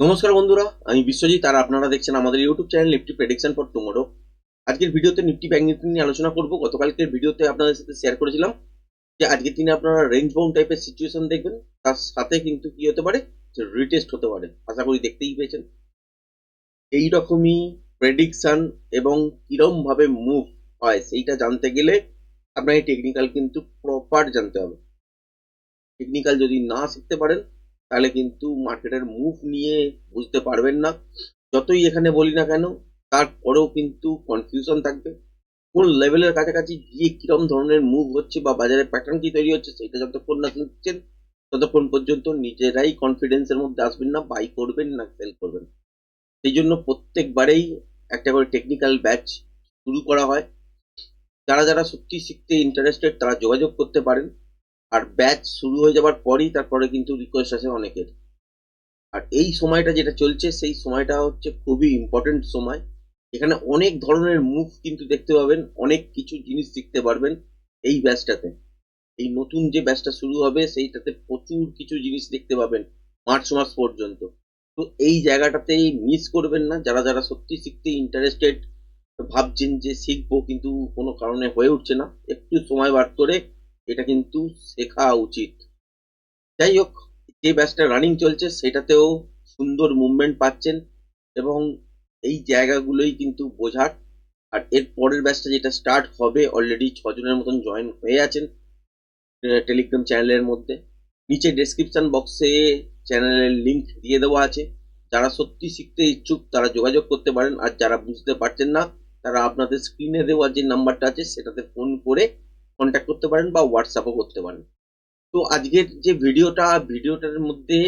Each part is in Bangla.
নমস্কার বন্ধুরা, আমি বিশ্বজিৎ আর আপনারা দেখছেন আমাদের YouTube channel Nifty prediction for tomorrow আজকের ভিডিওতে নিফটি ব্যাংক নিফটি নিয়ে আলোচনা করব। গতকালকের ভিডিওতে আপনাদের সাথে শেয়ার করেছিলাম যে আজকের দিনে আপনারা রেঞ্জ বাউন্ড টাইপের সিচুয়েশন দেখবেন, তার সাথে কিন্তু কি হতে পারে? রিটেস্ট হতে পারে। আশা করি দেখতেই পেয়েছেন। এই রকমই প্রেডিকশন এবং কিরম ভাবে মুভ হয় সেইটা জানতে গেলে আপনার এই টেকনিক্যাল কিন্তু প্রপার জানতে হবে। টেকনিক্যাল যদি না শিখতে পারেন তাহলে কিন্তু মার্কেটের মুভ নিয়ে বুঝতে পারবেন না। যতই এখানে বলি না কেন, তারপরেও কিন্তু কনফিউশন থাকবে। কোন লেভেলের কাছাকাছি গিয়ে কিরম ধরনের মুভ হচ্ছে বা বাজারে প্যাটার্ন কি তৈরি হচ্ছে, সেটা যতক্ষণ না শিখছেন ততক্ষণ পর্যন্ত নিজেরাই কনফিডেন্সের মধ্যে আসবেন না বাই করবেন না সেল করবেন সেই জন্য প্রত্যেকবারেই একটা করে টেকনিক্যাল ব্যাচ শুরু করা হয়। যারা যারা সত্যি শিখতে ইন্টারেস্টেড তারা যোগাযোগ করতে পারেন। আর ব্যাচ শুরু হয়ে যাবার পরেই তারপরে কিন্তু রিকোয়েস্ট আসে অনেকের। আর এই সময়টা যেটা চলছে, সেই সময়টা হচ্ছে খুবই ইম্পর্টেন্ট সময়। এখানে অনেক ধরনের মুভ কিন্তু দেখতে পাবেন, অনেক কিছু জিনিস শিখতে পারবেন এই ব্যাচটাতে এই নতুন যে ব্যাচটা শুরু হবে, সেইটাতে প্রচুর কিছু জিনিস দেখতে পাবেন মার্চ মাস পর্যন্ত। তো এই জায়গাটাতেই মিস করবেন না, যারা যারা সত্যি শিখতে ইন্টারেস্টেড ভাবছেন যে শিখব কিন্তু কোনো কারণে হয়ে উঠছে না, একটু সময় বার করে এটা কিন্তু শেখা উচিত। যাই হোক যে ব্যাচটা রানিং চলছে, সেটাতেও সুন্দর মুভমেন্ট পাচ্ছেন এবং এই জায়গাগুলোই কিন্তু বোঝার। আর এর পরের ব্যাচটা যেটা স্টার্ট হবে অলরেডি ছজনের মতন জয়েন হয়ে আছেন টেলিগ্রাম চ্যানেলের মধ্যে। নিচে ডেসক্রিপশন বক্সে চ্যানেলের লিঙ্ক দিয়ে দেওয়া আছে। যারা সত্যি শিখতে ইচ্ছুক, তারা যোগাযোগ করতে পারেন। আর যারা বুঝতে পারছেন না, তারা আপনাদের স্ক্রিনে দেওয়া যে নাম্বারটা আছে, সেটাতে ফোন করে কন্ট্যাক্ট করতে পারেন বা হোয়াটসঅ্যাপও করতে পারেন। তো আজকের যে ভিডিওটা, ভিডিওটার মধ্যে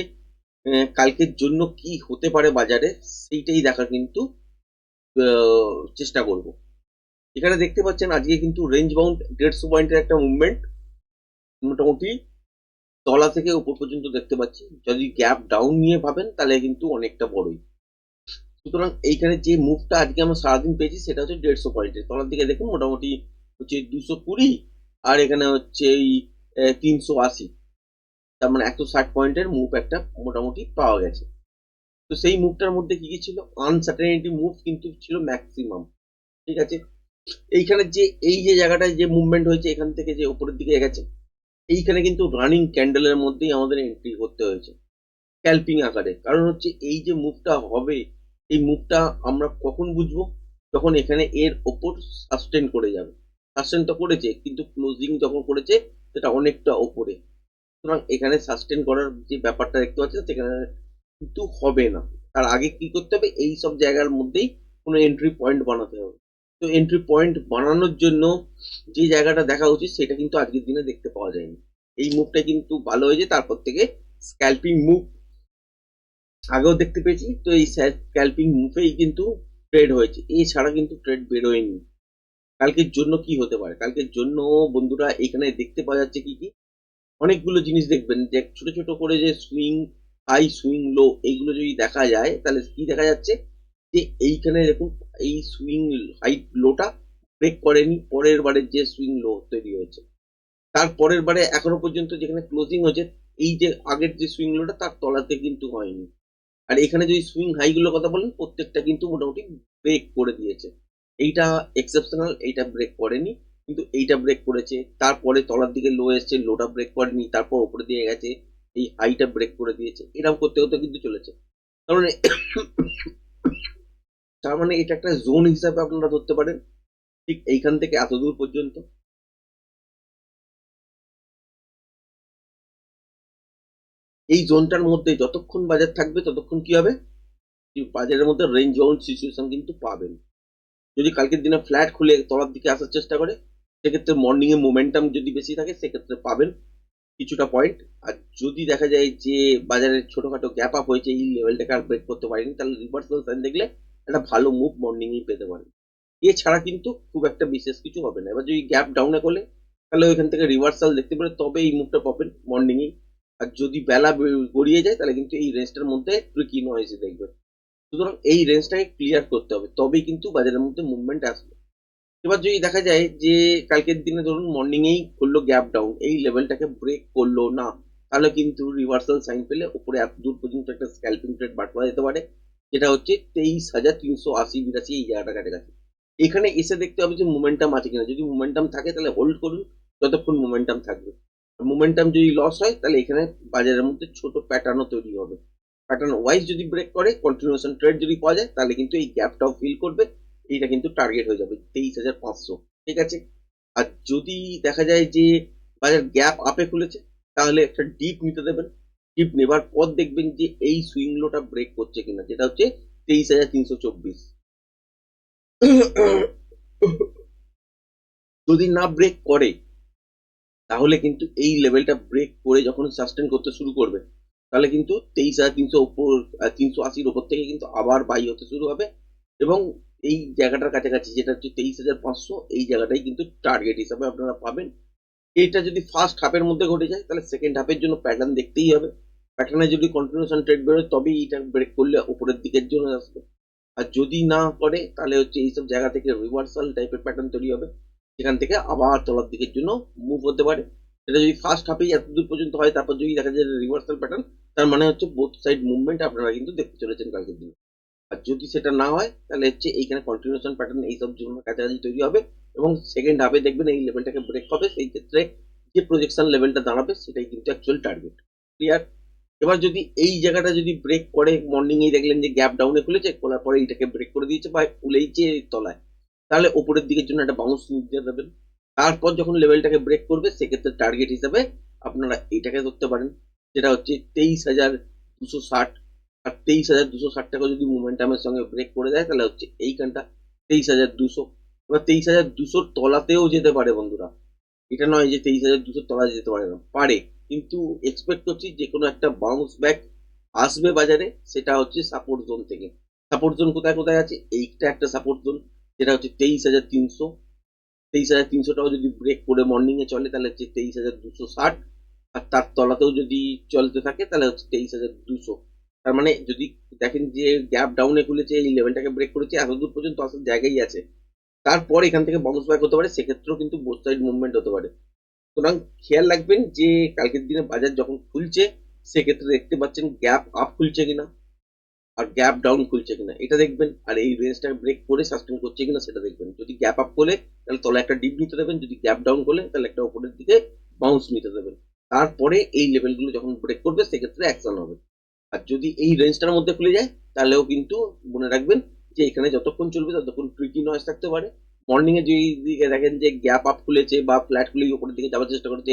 কালকের জন্য কি হতে পারে বাজারে, সেইটাই দেখার কিন্তু চেষ্টা করব। এখানে দেখতে পাচ্ছেন আজকে কিন্তু রেঞ্জ বাউন্ড দেড়শো পয়েন্টের একটা মুভমেন্ট মোটামুটি তলা থেকে উপর পর্যন্ত দেখতে পাচ্ছি। যদি গ্যাপ ডাউন নিয়ে ভাবেন, তাহলে কিন্তু অনেকটা বড়ই। সুতরাং এইখানে যে মুভটা আজকে আমরা সারাদিন পেয়েছি, সেটা হচ্ছে দেড়শো পয়েন্টের। তলার দিকে দেখুন, মোটামুটি হচ্ছে দুশো কুড়ি। আর এখানে হচ্ছে এই তিনশো আশি। তার মানে একশো ষাট পয়েন্টের মুভ একটা মোটামুটি পাওয়া গেছে। তো সেই মুভটার মধ্যে কি কি ছিল? আনসার্টেনিটি মুভ কিন্তু ছিল ম্যাক্সিমাম ঠিক আছে? এইখানে যে, এই যে জায়গাটায় যে মুভমেন্ট হয়েছে, এখান থেকে যে উপরের দিকে গেছে এইখানে কিন্তু রানিং ক্যান্ডেলের মধ্যেই আমাদের এন্ট্রি করতে হয়েছে। স্ক্যাল্পিং আকারে। কারণ হচ্ছে এই যে মুভটা হবে, এই মুভটা আমরা কখন বুঝব? যখন এখানে এর ওপর সাস্টেন করে যাবে। সাস্টেন তো করেছে, কিন্তু ক্লোজিং যখন করেছে, সেটা অনেকটা ওপরে। সুতরাং এখানে সাস্টেন করার যে ব্যাপারটা দেখতে পাচ্ছেন, সেখানে কিন্তু হবে না। তার আগে কি করতে হবে? এই সব জায়গার মধ্যেই কোনো এন্ট্রি পয়েন্ট বানাতে হবে। তো এন্ট্রি পয়েন্ট বানানোর জন্য যে জায়গাটা দেখা উচিত, সেটা কিন্তু আজকের দিনে দেখতে পাওয়া যায়নি। এই মুভটা কিন্তু ভালো হয়েছে, তারপর থেকে স্ক্যাল্পিং মুভ আগেও দেখতে পেয়েছি। তো এই স্ক্যাল্পিং মুভেই কিন্তু ট্রেড হয়েছে। এছাড়া কিন্তু ট্রেড বেরোয়নি। কালকের জন্য কি হতে পারে? কালকের জন্য বন্ধুরা এখানে দেখতে পাওয়া যাচ্ছে কি কি? অনেকগুলো জিনিস দেখবেন, যে ছোট ছোট করে যে সুইং হাই সুইং লো এইগুলো যদি দেখা যায়, তাহলে কি দেখা যাচ্ছে? যে এইখানে দেখুন, এই সুইং হাই লোটা ব্রেক করেনি, পরের বারে যে সুইং লো তৈরি হয়েছে। তার পরের বারে এখনও পর্যন্ত যেখানে ক্লোজিং হয়েছে, এই যে আগের যে সুইং লোটা তার তলাতে কিন্তু হয়নি। আর এখানে যদি সুইং হাইগুলোর কথা বলেন, প্রত্যেকটা কিন্তু মোটামুটি ব্রেক করে দিয়েছে। এইটা এক্সেপশনাল এইটা ব্রেক করেনি। কিন্তু এইটা ব্রেক করেছে। তারপরে তলার দিকে লো এসছে লোটা ব্রেক করেনি, তারপর উপরে দিয়ে গেছে, এই হাইটা ব্রেক করে দিয়েছে। এরকম করতে করতে কিন্তু চলেছে। তার মানে তার মানে এটা একটা জোন হিসাবে আপনারা ধরতে পারেন। ঠিক এইখান থেকে এত দূর পর্যন্ত। এই জোনটার মধ্যে যতক্ষণ বাজার থাকবে, ততক্ষণ কি হবে? বাজারের মধ্যে রেঞ্জ বাউন্ড সিচুয়েশন কিন্তু পাবেন। যদি কালকের দিনে ফ্ল্যাট খুলে তলার দিকে আসার চেষ্টা করে, সেক্ষেত্রে মর্নিং এ মোমেন্টাম যদি বেশি থাকে, সেক্ষেত্রে পাবেন কিছুটা পয়েন্ট আর যদি দেখা যায় যে বাজারে ছোটখাটো গ্যাপ আপ হয়েছে, এই লেভেলটাকে আর ব্রেক করতে পারেনি, তাহলে রিভার্সাল সাইন দেখলে একটা ভালো মুভ মর্নিংয়েই পেতে পারেন। এছাড়া কিন্তু খুব একটা বিশেষ কিছু হবে না। এবার যদি গ্যাপ ডাউনে করলে, তাহলে ওইখান থেকে রিভার্সাল দেখতে পারে তবে এই মুভটা পাবেন মর্নিংয়েই আর যদি বেলা গড়িয়ে যায়, তাহলে কিন্তু এই রেঞ্জটার মধ্যে ট্রিকি নয়েসে দেখবেন। সুতরাং এই রেঞ্জটাকে ক্লিয়ার করতে হবে। তবেই কিন্তু বাজারের মধ্যে মুভমেন্ট আসবে। এবার যদি দেখা যায় যে, কালকের দিনে ধরুন মর্নিংয়েই করল গ্যাপ ডাউন এই লেভেলটাকে ব্রেক করল না, তাহলে কিন্তু রিভার্সাল সাইন পেলে উপরে এত দূর পর্যন্ত একটা স্ক্যালপিং ট্রেড বার করা যেতে পারে, যেটা হচ্ছে তেইশ হাজার তিনশো আশি বিরাশি এই জায়গাটা কাছাকাছি। এখানে এসে দেখতে হবে যে মোমেন্টাম আছে কিনা। যদি মোমেন্টাম থাকে, তাহলে হোল্ড করুন, যতক্ষণ মোমেন্টাম থাকবে। মোমেন্টাম যদি লস হয়, তাহলে এখানে বাজারের মধ্যে ছোট প্যাটার্নও তৈরি হবে। প্যাটার্ন ওয়াইজ যদি ব্রেক করে কন্টিনিউশন ট্রেড যদি পাওয়া যায়, তাহলে কিন্তু এই গ্যাপটাও ফিল করবে। এইটা কিন্তু টার্গেট হয়ে যাবে তেইশ হাজার পাঁচশো। ঠিক আছে? আর যদি দেখা যায় যে বাজার গ্যাপ আপে খুলেছে, তাহলে একটা ডিপ নিতে দেবেন। ডিপ নেবার পর দেখবেন যে এই সুইং লোটা ব্রেক করছে কিনা, যেটা হচ্ছে তেইশ হাজার তিনশো চব্বিশ। যদি না ব্রেক করে, তাহলে কিন্তু এই লেভেলটা ব্রেক করে যখন সাস্টেন করতে শুরু করবে তাহলে কিন্তু তেইশ হাজার তিনশো ওপর তিনশো আশির ওপর থেকে কিন্তু আবার বাই হতে শুরু হবে। এবং এই জায়গাটার কাছাকাছি যেটা হচ্ছে তেইশ হাজার পাঁচশো, এই জায়গাটাই কিন্তু টার্গেট হিসাবে আপনারা পাবেন। এইটা যদি ফার্স্ট হাফের মধ্যে ঘটে যায়, তাহলে সেকেন্ড হাফের জন্য প্যাটার্ন দেখতেই হবে। প্যাটার্নে যদি কন্টিনিউশন ট্রেড বেরোয়, তবেই এটা ব্রেক করলে উপরের দিকের জন্য আসবে। আর যদি না করে, তাহলে হচ্ছে এইসব জায়গা থেকে রিভার্সাল টাইপের প্যাটার্ন তৈরি হবে। সেখান থেকে আবার তলার দিকের জন্য মুভ হতে পারে। এটা যদি ফার্স্ট হাফেই এত দূর পর্যন্ত হয়, তারপর যদি দেখা যায় রিভার্সাল প্যাটার্ন তার মানে হচ্ছে বোথ সাইড মুভমেন্ট আপনারা কিন্তু দেখতে চলেছেন কালকের দিনে। আর যদি সেটা না হয়, তাহলে হচ্ছে এইখানে কন্টিনিউশন প্যাটার্ন এইসব জন্য কাছাকাছি তৈরি হবে এবং সেকেন্ড হাফে দেখবেন এই লেভেলটাকে ব্রেক হবে। সেই ক্ষেত্রে যে প্রজেকশন লেভেলটা দাঁড়াবে, সেটাই কিন্তু অ্যাকচুয়াল টার্গেট ক্লিয়ার এবার যদি এই জায়গাটা যদি ব্রেক করে মর্নিং এই দেখলেন যে গ্যাপ ডাউনে খুলেছে, খোলার পরে এইটাকে ব্রেক করে দিয়েছে বা খুলেইছে তলায়, তাহলে ওপরের দিকের জন্য একটা বাউন্স নিতে দেবেন তারপর যখন লেভেলটাকে ব্রেক করবে, সেক্ষেত্রে টার্গেট হিসাবে আপনারা এইটাকে ধরতে পারেন। যেটা হচ্ছে তেইশ হাজার দুশো ষাট, আর তেইশ হাজার দুশো ষাট টাকা যদি মোমেন্টামের সঙ্গে ব্রেক করে দেয়, তাহলে হচ্ছে এইখানটা তেইশ হাজার দুশো। এবার তেইশ হাজার দুশোর তলাতেও যেতে পারে বন্ধুরা। এটা নয় যে তেইশ হাজার দুশোর তলা যেতে পারে না, পারে। কিন্তু এক্সপেক্ট করছি যে কোনো একটা বাউন্স ব্যাক আসবে বাজারে, সেটা হচ্ছে সাপোর্ট জোন থেকে। সাপোর্ট জোন কোথায় কোথায় আছে? এইটা একটা সাপোর্ট জোন যেটা হচ্ছে তেইশ হাজার তিনশো। তেইশ হাজার তিনশো তিনশোটাও যদি ব্রেক করে মর্নিংয়ে চলে, তাহলে হচ্ছে তেইশ হাজার দুশো ষাট। আর তার তলাতেও যদি চলতে থাকে, তাহলে হচ্ছে তেইশ হাজার দুশো। তার মানে যদি দেখেন যে গ্যাপ ডাউনে খুলেছে, এই লেভেলটাকে ব্রেক করেছে, এত দূর পর্যন্ত আসার জায়গাই আছে। তারপর এখান থেকে বাউন্স ব্যাক হতে পারে, সেক্ষেত্রেও কিন্তু বোথ সাইড মুভমেন্ট হতে পারে। সুতরাং খেয়াল রাখবেন যে কালকের দিনে বাজার যখন খুলছে, সেক্ষেত্রে দেখতে পাচ্ছেন গ্যাপ আপ খুলছে কিনা আর গ্যাপ ডাউন খুলছে কিনা। এটা দেখবেন, আর এই রেঞ্জটাকে ব্রেক করে সাস্টেন করছে কিনা সেটা দেখবেন। যদি গ্যাপ আপ করলে তাহলে তলা একটা ডিপ নিতে দেবেন, যদি গ্যাপ ডাউন করলে তাহলে একটা উপরের দিকে বাউন্স নিতে দেবেন। তারপরে এই লেভেলগুলো যখন ব্রেক করবে, সেক্ষেত্রে অ্যাকশন হবে। আর যদি এই রেঞ্জটার মধ্যে খুলে যায়, তাহলেও কিন্তু মনে রাখবেন যে এখানে যতক্ষণ চলবে, ততক্ষণ ট্রিকি নয়েস থাকতে পারে। মর্নিং এ যদি দিকে দেখেন যে গ্যাপ আপ খুলেছে বা ফ্ল্যাট খুলে উপরের দিকে যাওয়ার চেষ্টা করছে,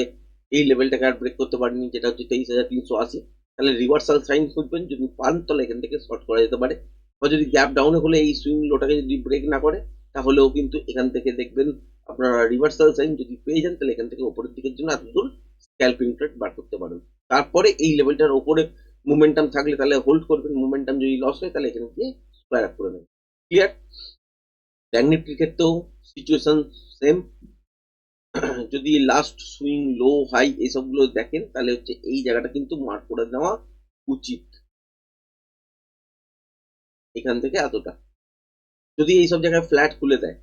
এই লেভেলটাকে আর ব্রেক করতে পারেনি, যেটা হচ্ছে তেইশ হাজার তিনশো আশি। তাহলে রিভার্সাল সাইন খুঁজবেন, যদি পান, তাহলে এখান থেকে শর্ট করা যেতে পারে। বা যদি গ্যাপ ডাউনে হলে এই সুইং লোটাকে যদি ব্রেক না করে, তাহলেও কিন্তু এখান থেকে দেখবেন আপনারা রিভার্সাল সাইন যদি পেয়ে যান, তাহলে এখান থেকে উপরের দিকের জন্য এত দূর স্ক্যাল্পিং ট্রেড বার করতে পারেন। তারপরে এই লেভেলটার উপরে মোমেন্টাম থাকলে তাহলে হোল্ড করবেন মোমেন্টাম যদি লস হয় তাহলে এখানে গিয়ে স্কোয়ার আপ করে নেবেন। ক্লিয়ার ব্যাঙ্ক নিফটির ক্ষেত্রেও সিচুয়েশন সেম যদি লাস্ট সুইং লো হাই এসবগুলো দেখেন, তাহলে হচ্ছে এই জায়গাটা কিন্তু মার্ক করে নেওয়া উচিত। এখান থেকে এতটা। যদি এইসব জায়গায় ফ্ল্যাট খুলে দেয়,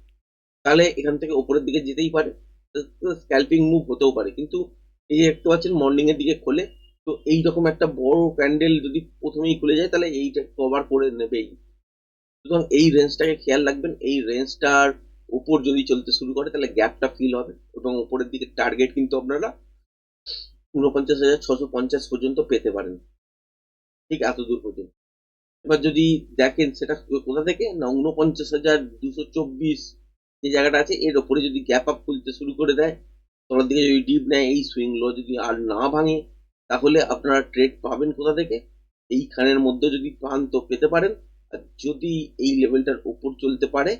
তাহলে এখান থেকে উপরের দিকে যেতেই পারে। স্ক্যাল্পিং মুভ হতেও পারে। কিন্তু এই যে দেখতে পাচ্ছেন মর্নিং এর দিকে খোলে, তো এইরকম একটা বড় প্যান্ডেল যদি প্রথমেই খুলে যায়, তাহলে এইটা কভার করে নেবেই। সুতরাং এই রেঞ্জটাকে খেয়াল রাখবেন। এই রেঞ্জটার উপর যদি চলতে শুরু করে, তাহলে গ্যাপটা ফিল হবে এবং উপরের দিকে টার্গেট কিন্তু আপনারা উনপঞ্চাশ হাজার ছশো পঞ্চাশ পর্যন্ত পেতে পারেন। ঠিক এত দূর পর্যন্ত। এবার যদি দেখেন সেটা কোথা থেকে? না উনপঞ্চাশ হাজার দুশো চব্বিশ যে জায়গাটা আছে, এর ওপরে যদি গ্যাপ আপ খুলতে শুরু করে দেয় তলার দিকে যদি ডিপ নেয় এই সুইং লো যদি আর না ভাঙে, তাহলে আপনারা ট্রেড পাবেন কোথা থেকে? এইখানের মধ্যে যদি পান তো পেতে পারেন। আর যদি এই লেভেলটার উপর চলতে পারে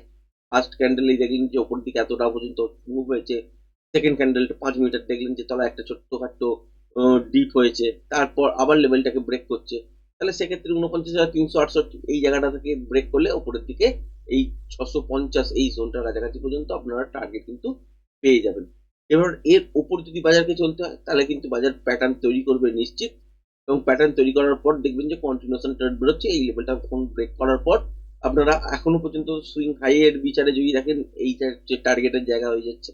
ফার্স্ট ক্যান্ডেলেই দেখলেন যে ওপর দিকে এতটা পর্যন্ত মুভ হয়েছে। সেকেন্ড ক্যান্ডেলটা পাঁচ মিটার দেখলেন যে তলা একটা ছোট্টখাট্ট ডিপ হয়েছে। তারপর আবার লেভেলটাকে ব্রেক করছে। তাহলে সেক্ষেত্রে উনপঞ্চাশ হাজার তিনশো আটষট্টি, এই জায়গাটা থেকে ব্রেক করলে ওপরের দিকে এই ছশো পঞ্চাশ, এই জোনটার কাছাকাছি পর্যন্ত আপনারা টার্গেট কিন্তু পেয়ে যাবেন। এবার এর ওপর যদি বাজারকে চলতে হয়, তাহলে কিন্তু বাজার প্যাটার্ন তৈরি করবে নিশ্চিত। এবং প্যাটার্ন তৈরি করার পর দেখবেন যে কন্টিনিউশন ট্রেড বেরোচ্ছে। এই লেভেলটা তখন ব্রেক করার পর আপনারা এখনও পর্যন্ত সুইং হাই এর বিচারে যদি দেখেন এইটা যে টার্গেটের জায়গা হয়ে যাচ্ছে,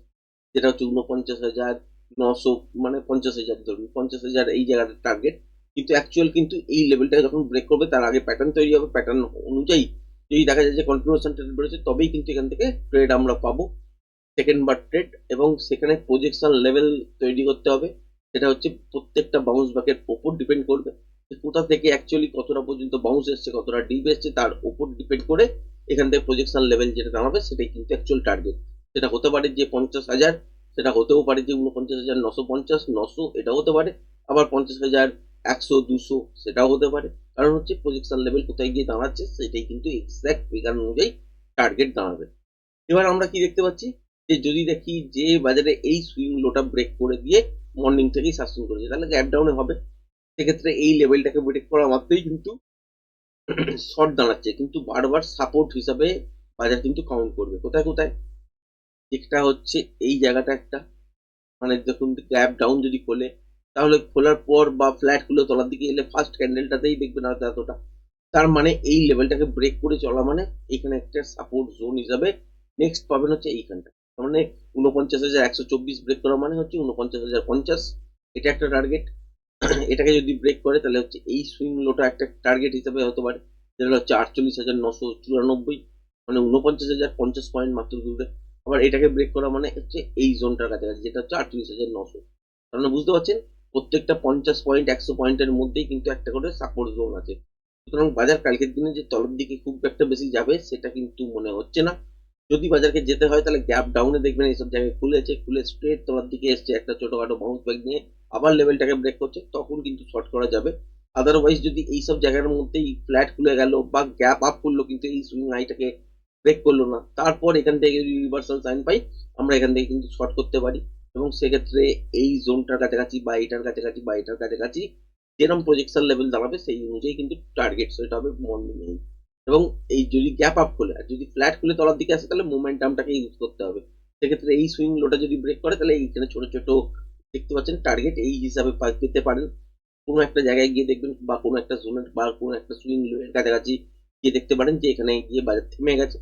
যেটা হচ্ছে উনপঞ্চাশ হাজার, নশো মানে পঞ্চাশ হাজার ধরুন, পঞ্চাশ হাজার এই জায়গাটা টার্গেট কিন্তু অ্যাকচুয়াল কিন্তু এই লেভেলটা যখন ব্রেক করবে, তার আগে প্যাটার্ন তৈরি হবে। প্যাটার্ন অনুযায়ী যদি দেখা যায় যে কন্টিনিউশন ট্রেড বেরোচ্ছে, তবেই কিন্তু এখান থেকে ট্রেড আমরা পাবো। সেকেন্ড বার ট্রেড এবং সেখানে প্রজেকশন লেভেল তৈরি করতে হবে। সেটা হচ্ছে প্রত্যেকটা বাউন্স ব্যাকের ওপর ডিপেন্ড করবে কোথা থেকে অ্যাকচুয়ালি কতটা পর্যন্ত বাউন্স এসছে, কতটা ডিপ এসছে, তার উপর ডিপেন্ড করে এখান থেকে প্রজেকশন লেভেল যেটা দাঁড়াবে সেটাই কিন্তু অ্যাকচুয়াল টার্গেট সেটা হতে পারে যে পঞ্চাশ হাজার, সেটা হতেও পারে যে উনপঞ্চাশ হাজার, নশো পঞ্চাশ, নশো এটাও হতে পারে। আবার পঞ্চাশ হাজার, একশো, দুশো সেটাও হতে পারে। কারণ হচ্ছে প্রজেকশন লেভেল কোথায় গিয়ে দাঁড়াচ্ছে, সেটাই কিন্তু এক্সাক্ট ফিগার অনুযায়ী টার্গেট দাঁড়াবে। এবার আমরা কি দেখতে পাচ্ছি? যে যদি দেখি যে বাজারে এই সুইং লোটা ব্রেক করে দিয়ে মর্নিং থেকেই সাস্টেন করেছে, তাহলে গ্যাপ ডাউনে হবে। সেক্ষেত্রে এই লেভেলটাকে ব্রেক করা মাত্রই কিন্তু শর্ট দাঁড়াচ্ছে। কিন্তু বারবার সাপোর্ট হিসাবে বাজার কিন্তু কাউন্ট করবে। কোথায় কোথায়? একটা হচ্ছে এই জায়গাটা একটা। মানে দেখুন গ্যাপ ডাউন যদি খোলে, তাহলে খোলার পর বা ফ্ল্যাট খুলে তলার দিকে এলে ফার্স্ট ক্যান্ডেলটাতেই দেখবেন হয়তো এতটা। তার মানে এই লেভেলটাকে ব্রেক করে চলা মানে এখানে একটা সাপোর্ট জোন হিসাবে নেক্সট পাবেন হচ্ছে এইখানটা মানে উনপঞ্চাশ হাজার একশো চব্বিশ ব্রেক করা মানে হচ্ছে উনপঞ্চাশ হাজার পঞ্চাশ। এটা একটা টার্গেট এটাকে যদি ব্রেক করে, তাহলে হচ্ছে এই সুইং লোটা একটা টার্গেট হিসাবে হতে পারে। যেটা হচ্ছে আটচল্লিশ হাজার নশো চুরানব্বই মানে উনপঞ্চাশ হাজার পঞ্চাশ পয়েন্ট মাত্র দূরে। আবার এটাকে ব্রেক করা মানে হচ্ছে এই জোনটার কাছাকাছি, যেটা হচ্ছে আটচল্লিশ হাজার নশো। তার মানে বুঝতে পারছেন? প্রত্যেকটা পঞ্চাশ পয়েন্ট একশো পয়েন্টের মধ্যেই কিন্তু একটা করে সাপোর্ট জোন আছে। সুতরাং বাজার কালকের দিনে যে তলের দিকে খুব একটা বেশি যাবে, সেটা কিন্তু মনে হচ্ছে না। যদি বাজারকে যেতে হয়, তাহলে গ্যাপ ডাউনে দেখবেন এইসব জায়গায় খুলেছে, খুলে স্ট্রেট তলার দিকে এসছে একটা ছোটখাটো বাউন্স ব্যাক নিয়ে আবার লেভেলটাকে ব্রেক করছে, তখন কিন্তু শর্ট করা যাবে। আদারওয়াইজ যদি এইসব জায়গার মধ্যেই ফ্ল্যাট খুলে গেল বা গ্যাপ আপ করল, কিন্তু এই সুইং আইটাকে ব্রেক করল না, তারপর এখান থেকে যদি রিভার্সাল সাইন পাই, আমরা এখান থেকে কিন্তু শর্ট করতে পারি। এবং সেক্ষেত্রে এই জোনটার কাছাকাছি বা এটার কাছাকাছি বা এটার কাছাকাছি যেরকম প্রজেকশন লেভেল দাঁড়াবে, সেই অনুযায়ী কিন্তু টার্গেট সেটা হবে মর্নিং এবং এই যদি গ্যাপ আপ খুলে, আর যদি ফ্ল্যাট খুলে তলার দিকে আসে, তাহলে মোমেন্টামটাকে ইউজ করতে হবে। সেক্ষেত্রে এই সুইং লোটা যদি ব্রেক করে, তাহলে এইখানে ছোট ছোট দেখতে পাচ্ছেন টার্গেট এই হিসাবে পেতে পারেন। কোনো একটা জায়গায় গিয়ে দেখবেন বা কোনো একটা জোনের বা কোনো একটা সুইং লোয়ের কাছাকাছি গিয়ে দেখতে পারেন যে এখানে গিয়ে বাজার থেমে গেছে।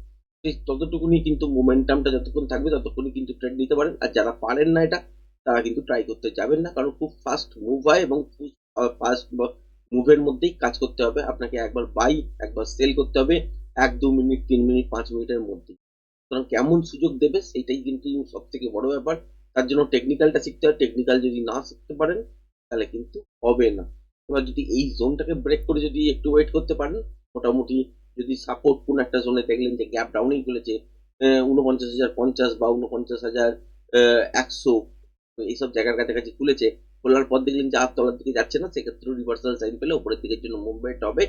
ততটুকুনি কিন্তু মোমেন্টামটা যতক্ষণ থাকবে, ততক্ষণই কিন্তু ট্রেড নিতে পারেন। আর যারা পারেন না এটা, তারা কিন্তু ট্রাই করতে যাবেন না। কারণ খুব ফাস্ট মুভ হয় এবং ফাস্ট মুভের মধ্যেই কাজ করতে হবে। আপনাকে একবার বাই একবার সেল করতে হবে। এক, দু মিনিট, তিন মিনিট, পাঁচ মিনিটের মধ্যে সুতরাং কেমন সুযোগ দেবে সেইটাই কিন্তু সব থেকে বড় ব্যাপার। তার জন্য টেকনিক্যালটা শিখতে হয়। টেকনিক্যাল যদি না শিখতে পারেন, তাহলে কিন্তু হবে না। এবার যদি এই জোনটাকে ব্রেক করে যদি একটু ওয়েট করতে পারেন, মোটামুটি যদি সাপোর্ট কোন একটা জোনে দেখলেন যে গ্যাপ ডাউনেই খুলেছে উনপঞ্চাশ হাজার পঞ্চাশ বা উনপঞ্চাশ হাজার একশো এইসব জায়গার কাছাকাছি খুলেছে খোলার পর দেখলেন যে আর তলার দিকে যাচ্ছে না, সেক্ষেত্রে রিভার্সাল সাইন পেলে উপরের দিকের জন্য মুভমেন্ট হবে।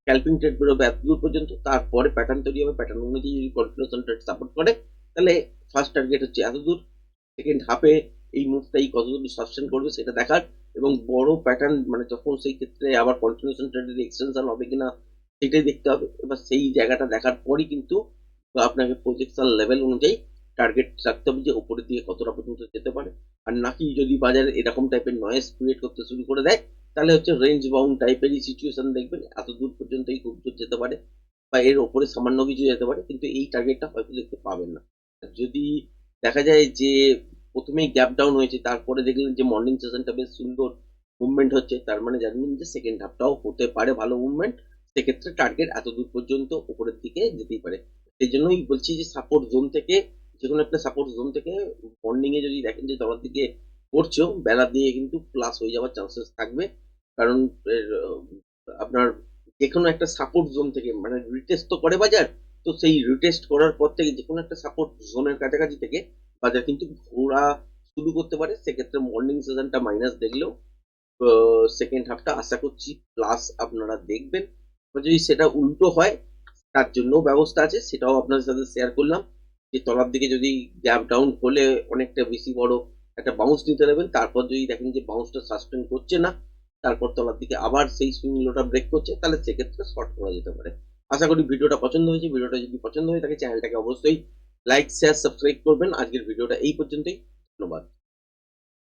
স্ক্যাল্পিং ট্রেড বেরোবে এত দূর পর্যন্ত, তারপরে প্যাটার্ন তৈরি হবে। প্যাটার্ন অনুযায়ী যদি কন্টিনিউশন ট্রেড সাপোর্ট করে। তাহলে ফার্স্ট টার্গেট হচ্ছে এত দূর সেকেন্ড হাফে এই মুভটাই কতদূর সাসটেন করবে সেটা দেখার। এবং বড় প্যাটার্ন মানে যখন সেই ক্ষেত্রে আবার কন্টিনিউশন ট্রেডের এক্সটেনশন হবে কিনা, সেটাই দেখতে হবে। এবার সেই জায়গাটা দেখার পরই কিন্তু আপনাকে প্রজেকশন লেভেল অনুযায়ী টার্গেট রাখতে হবে যে উপরের দিকে কতটা পর্যন্ত যেতে পারে। আর নাকি যদি বাজারে এরকম টাইপের নয়েস ক্রিয়েট করতে শুরু করে দেয়, তাহলে হচ্ছে রেঞ্জ বাউন্ড টাইপেরই সিচুয়েশন দেখবেন, এত দূর পর্যন্তই খুব দূর যেতে পারে বা এর ওপরে সামান্য কিছু যেতে পারে, কিন্তু এই টার্গেটটা হয়তো দেখতে পাবেন না। যদি দেখা যায় যে প্রথমেই গ্যাপ ডাউন হয়েছে, তারপরে দেখলেন যে মর্নিং সেশনটা বেশ সুন্দর মুভমেন্ট হচ্ছে, তার মানে জানবেন যে সেকেন্ড হাফটাও হতে পারে ভালো মুভমেন্ট সেক্ষেত্রে টার্গেট এত দূর পর্যন্ত উপরের দিকে যেতেই পারে। সেই জন্যই বলছি যে সাপোর্ট জোন থেকে যে কোনো একটা সাপোর্ট জোন থেকে মর্নিং এ যদি দেখেন যে তলার দিকে পড়ছেও বেলা দিয়ে কিন্তু প্লাস হয়ে যাওয়ার চান্সেস থাকবে। কারণ আপনার যে কোনো একটা সাপোর্ট জোন থেকে মানে রিটেস্ট তো করে বাজার, তো সেই রিটেস্ট করার পর থেকে যে কোনো একটা সাপোর্ট জোনের কাছাকাছি থেকে বাজার কিন্তু ঘোরা শুরু করতে পারে। সেক্ষেত্রে মর্নিং সেশনটা মাইনাস দেখলেও সেকেন্ড হাফটা আশা করছি প্লাস আপনারা দেখবেন। যদি সেটা উল্টো হয়, তার জন্য ব্যবস্থা আছে, সেটাও আপনাদের সাথে শেয়ার করলাম। যে তলার দিকে যদি গ্যাপ ডাউন হলে অনেকটা বেশি বড় একটা বাউন্স নিতে নেবেন। তারপর যদি দেখেন যে বাউন্সটা সাসপেন্ড করছে না, তারপর তলার দিকে আবার সেই সুইং লোটা ব্রেক করছে, তাহলে সেক্ষেত্রে শর্ট করা যেতে পারে। আশা করি ভিডিওটা পছন্দ হয়েছে। ভিডিওটা যদি পছন্দ হয়ে থাকে চ্যানেলটাকে অবশ্যই লাইক শেয়ার সাবস্ক্রাইব করবেন। আজকের ভিডিওটা এই পর্যন্তই। ধন্যবাদ।